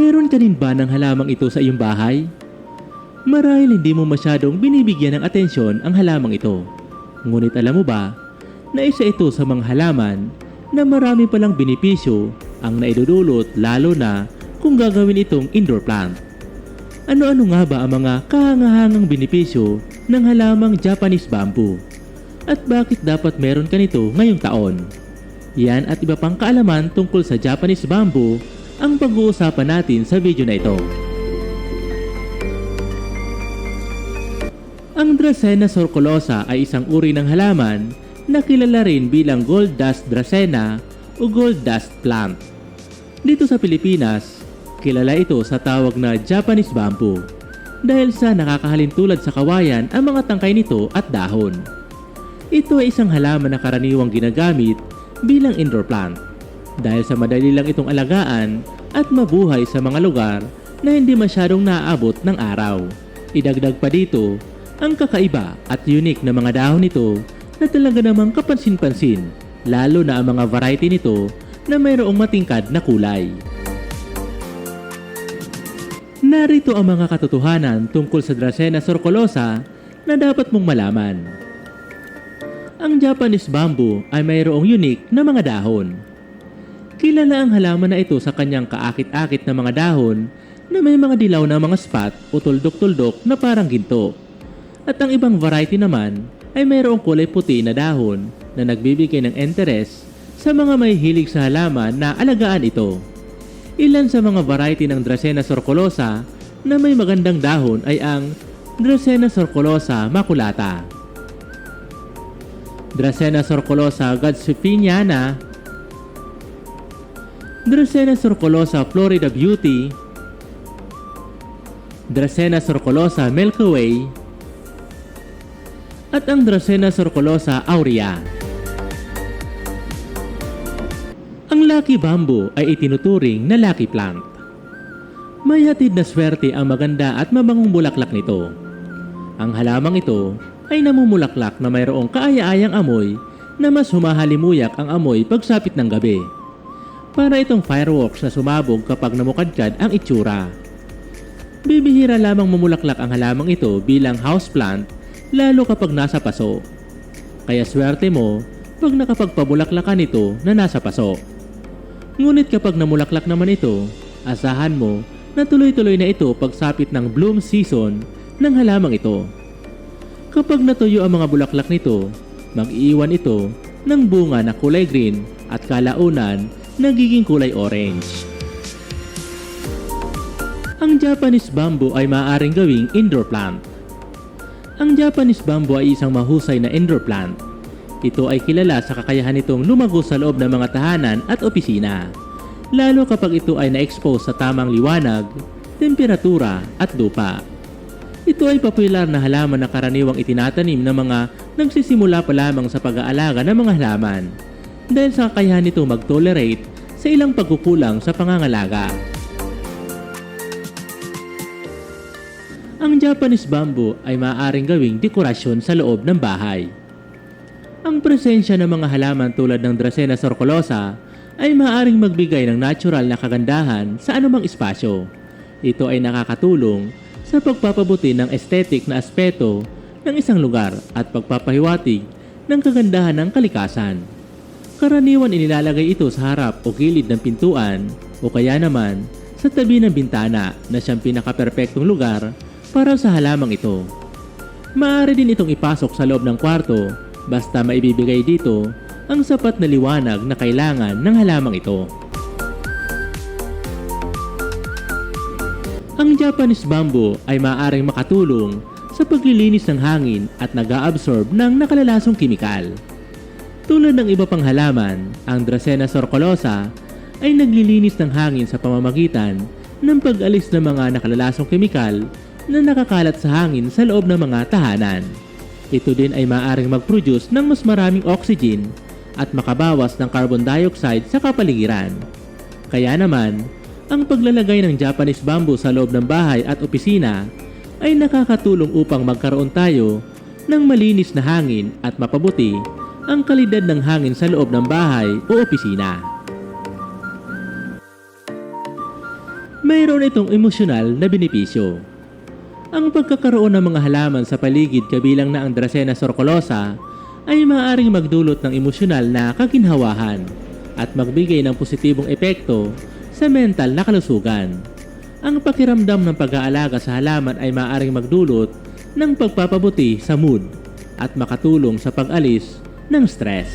Meron ka din ba ng halamang ito sa iyong bahay? Marahil hindi mo masyadong binibigyan ng atensyon ang halamang ito. Ngunit alam mo ba na isa ito sa mga halaman na marami palang benepisyo ang naidudulot lalo na kung gagawin itong indoor plant. Ano-ano nga ba ang mga kahangahangang benepisyo ng halamang Japanese bamboo? At bakit dapat meron ka nito ngayong taon? Yan at iba pang kaalaman tungkol sa Japanese bamboo ang pag-uusapan natin sa video na ito. Ang Dracena sorculosa ay isang uri ng halaman na kilala rin bilang gold dust dracena o gold dust plant. Dito sa Pilipinas, kilala ito sa tawag na Japanese bamboo dahil sa nakakahalin tulad sa kawayan ang mga tangkay nito at dahon. Ito ay isang halaman na karaniwang ginagamit bilang indoor plant dahil sa madali lang itong alagaan at mabuhay sa mga lugar na hindi masyadong naaabot ng araw. Idagdag pa dito ang kakaiba at unique na mga dahon nito na talaga namang kapansin-pansin lalo na ang mga variety nito na mayroong matingkad na kulay. Narito ang mga katotohanan tungkol sa Dracena sorculosa na dapat mong malaman. Ang Japanese bamboo ay mayroong unique na mga dahon. Kilala ang halaman na ito sa kanyang kaakit-akit na mga dahon na may mga dilaw na mga spot o tuldok-tuldok na parang ginto. At ang ibang variety naman ay mayroong kulay puti na dahon na nagbibigay ng interest sa mga may hilig sa halaman na alagaan ito. Ilan sa mga variety ng Dracena sorculosa na may magandang dahon ay ang Dracena sorculosa maculata, Dracena sorculosa godsifiniana, Dracena sorculosa Florida Beauty, Dracena sorculosa Milky Way, at ang Dracena sorculosa aurea. Ang Lucky Bamboo ay itinuturing na lucky plant. May hatid na swerte ang maganda at mabangong bulaklak nito. Ang halamang ito ay namumulaklak na mayroong kaaya-ayang amoy na mas humahalimuyak ang amoy pagsapit ng gabi. Para itong fireworks na sumabog kapag namukadkad ang itsura. Bibihira lamang mamulaklak ang halamang ito bilang houseplant lalo kapag nasa paso. Kaya swerte mo pag nakapagpabulaklak ka nito na nasa paso. Ngunit kapag namulaklak naman ito, asahan mo na tuloy-tuloy na ito pagsapit ng bloom season ng halamang ito. Kapag natuyo ang mga bulaklak nito, mag-iiwan ito ng bunga na kulay green at kalaunan nagiging kulay orange. Ang Japanese bamboo ay maaaring gawing indoor plant. Ang Japanese bamboo ay isang mahusay na indoor plant. Ito ay kilala sa kakayahan nitong lumago sa loob ng mga tahanan at opisina, lalo kapag ito ay na-expose sa tamang liwanag, temperatura at lupa. Ito ay popular na halaman na karaniwang itinatanim ng mga nagsisimula pa lamang sa pag-aalaga ng mga halaman dahil sa kakayahan nito mag-tolerate sa ilang pagkukulang sa pangangalaga. Ang Japanese bamboo ay maaaring gawing dekorasyon sa loob ng bahay. Ang presensya ng mga halaman tulad ng Dracena sorculosa ay maaaring magbigay ng natural na kagandahan sa anumang espasyo. Ito ay nakakatulong sa pagpapabuti ng aesthetic na aspeto ng isang lugar at pagpapahiwatig ng kagandahan ng kalikasan. Karaniwan inilalagay ito sa harap o gilid ng pintuan o kaya naman sa tabi ng bintana na siyang pinakaperpektong lugar para sa halamang ito. Maaari din itong ipasok sa loob ng kwarto basta maibibigay dito ang sapat na liwanag na kailangan ng halamang ito. Ang Japanese bamboo ay maaaring makatulong sa paglilinis ng hangin at nag-a-absorb ng nakalalasong kimikal. Tulad ng iba pang halaman, ang Dracena sorculosa ay naglilinis ng hangin sa pamamagitan ng pag-alis ng mga nakalalasong kemikal na nakakalat sa hangin sa loob ng mga tahanan. Ito din ay maaaring mag-produce ng mas maraming oxygen at makabawas ng carbon dioxide sa kapaligiran. Kaya naman, ang paglalagay ng Japanese bamboo sa loob ng bahay at opisina ay nakakatulong upang magkaroon tayo ng malinis na hangin at mapabuti ang kalidad ng hangin sa loob ng bahay o opisina. mayroon itong emosyonal na benepisyo. Ang pagkakaroon ng mga halaman sa paligid kabilang na ang Dracena sorcolosa ay maaaring magdulot ng emosyonal na kaginhawahan at magbigay ng positibong epekto sa mental na kalusugan. Ang pakiramdam ng pag-aalaga sa halaman ay maaaring magdulot ng pagpapabuti sa mood at makatulong sa pag-alis ng stress.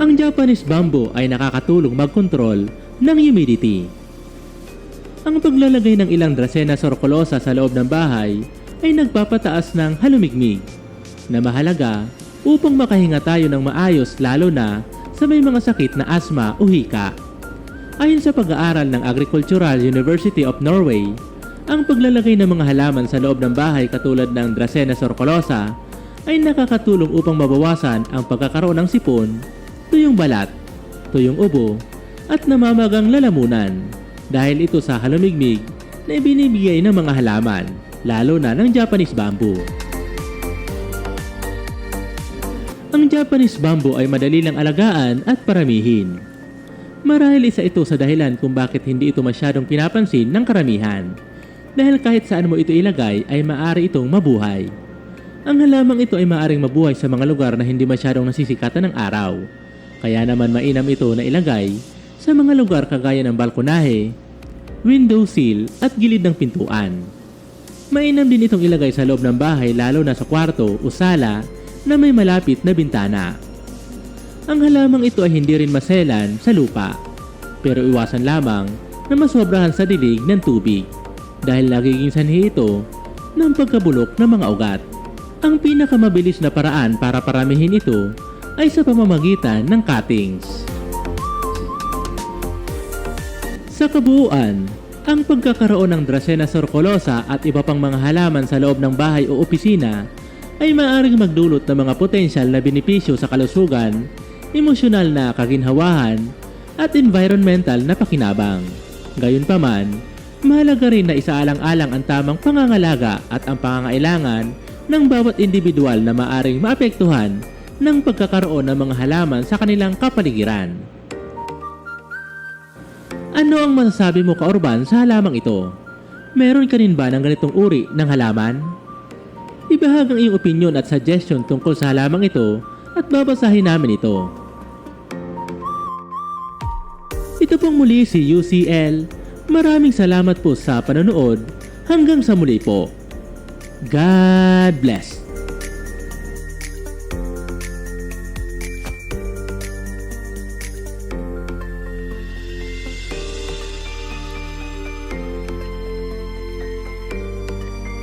Ang Japanese bamboo ay nakakatulong magkontrol ng humidity. Ang paglalagay ng ilang Dracena sorcolosa sa loob ng bahay ay nagpapataas ng halumigmig na mahalaga upang makahinga tayo ng maayos lalo na sa may mga sakit na asma o hika. Ayon sa pag-aaral ng Agricultural University of Norway, ang paglalagay ng mga halaman sa loob ng bahay katulad ng Dracena sorcolosa ay nakakatulong upang mabawasan ang pagkakaroon ng sipon, tuyong balat, tuyong ubo, at namamagang lalamunan dahil ito sa halumigmig na ibinibigay ng mga halaman, lalo na ng Japanese bamboo. Ang Japanese bamboo ay madali lang alagaan at paramihin. Marahil isa ito sa dahilan kung bakit hindi ito masyadong pinapansin ng karamihan. Dahil kahit saan mo ito ilagay ay maaari itong mabuhay. Ang halamang ito ay maaaring mabuhay sa mga lugar na hindi masyadong nasisikatan ng araw. Kaya naman mainam ito na ilagay sa mga lugar kagaya ng balkonahe, window sill at gilid ng pintuan. Mainam din itong ilagay sa loob ng bahay lalo na sa kwarto o sala na may malapit na bintana. Ang halamang ito ay hindi rin maselan sa lupa, pero iwasan lamang na masobrahan sa dilig ng tubig dahil nagiging sanhi ito ng pagkabulok ng mga ugat. Ang pinakamabilis na paraan para paramihin ito ay sa pamamagitan ng cuttings. Sa kabuuan, ang pagkakaroon ng Dracena sorcolosa at iba pang mga halaman sa loob ng bahay o opisina ay maaaring magdulot ng mga potensyal na benepisyo sa kalusugan, emosyonal na kaginhawahan, at environmental na pakinabang. Gayunpaman, mahalaga rin na isaalang-alang ang tamang pangangalaga at ang pangangailangan ng bawat individual na maaaring maapektuhan ng pagkakaroon ng mga halaman sa kanilang kapaligiran. Ano ang masasabi mo kaurban sa halamang ito? Meron ka rin ba ng ganitong uri ng halaman? Ibahag ang iyong opinion at suggestion tungkol sa halamang ito at babasahin namin ito. Ito pong muli si UCL. Maraming salamat po sa panonood. Hanggang sa muli po. God bless.